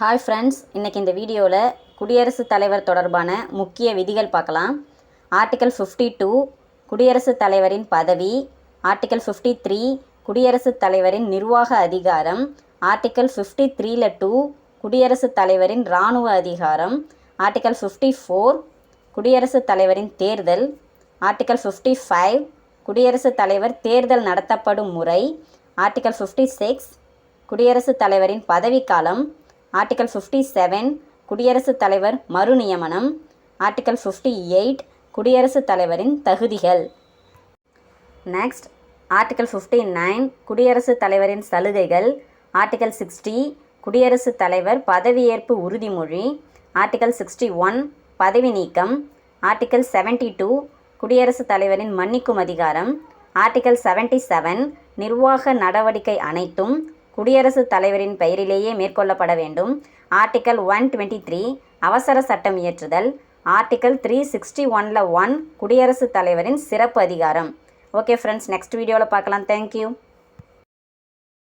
Hi friends இன்றைக்கி இந்த வீடியோவில் குடியரசுத் தலைவர் தொடர்பான முக்கிய விதிகள் பார்க்கலாம். ஆர்டிக்கல் ஃபிஃப்டி டூ குடியரசுத் தலைவரின் பதவி. ஆர்டிக்கல் ஃபிஃப்டி த்ரீ குடியரசுத் தலைவரின் நிர்வாக அதிகாரம். ஆர்டிக்கல் ஃபிஃப்டி த்ரீல டூ குடியரசுத் தலைவரின் இராணுவ அதிகாரம். ஆர்டிக்கல் ஃபிஃப்டி ஃபோர் குடியரசுத் தலைவரின் தேர்தல். ஆர்டிகல் ஃபிஃப்டி ஃபைவ் குடியரசுத் தலைவர் தேர்தல் நடத்தப்படும் முறை. ஆர்டிகல் ஃபிஃப்டி சிக்ஸ் குடியரசுத் தலைவரின் பதவிக்காலம். ஆர்டிகல் ஃபிஃப்டி செவன் குடியரசுத் தலைவர் மறுநியமனம் ஆர்டிகல் ஃபிஃப்டி எயிட் குடியரசுத் தலைவரின் தகுதிகள். நெக்ஸ்ட் ஆர்டிக்கல் ஃபிஃப்டி நைன் குடியரசுத் தலைவரின் சலுகைகள். ஆர்டிக்கல் சிக்ஸ்டி குடியரசுத் தலைவர் பதவியேற்பு உறுதிமொழி. ஆர்டிக்கல் சிக்ஸ்டி ஒன் பதவி நீக்கம். ஆர்டிக்கல் செவன்டி டூ குடியரசுத் தலைவரின் மன்னிக்கும் அதிகாரம். ஆர்டிகல் செவன்டி செவன் நிர்வாக நடவடிக்கை அனைத்தும். குடியரசுத் தலைவரின் பெயரிலேயே மேற்கொள்ளப்பட வேண்டும். ஆர்டிக்கல் ஒன் டுவெண்ட்டி த்ரீ அவசர சட்டம் இயற்றுதல். ஆர்டிக்கல் த்ரீ சிக்ஸ்டி ஒனில் ஒன் குடியரசுத் தலைவரின் சிறப்பு அதிகாரம். ஓகே ஃப்ரெண்ட்ஸ் நெக்ஸ்ட் வீடியோவில் பார்க்கலாம். தேங்க்யூ.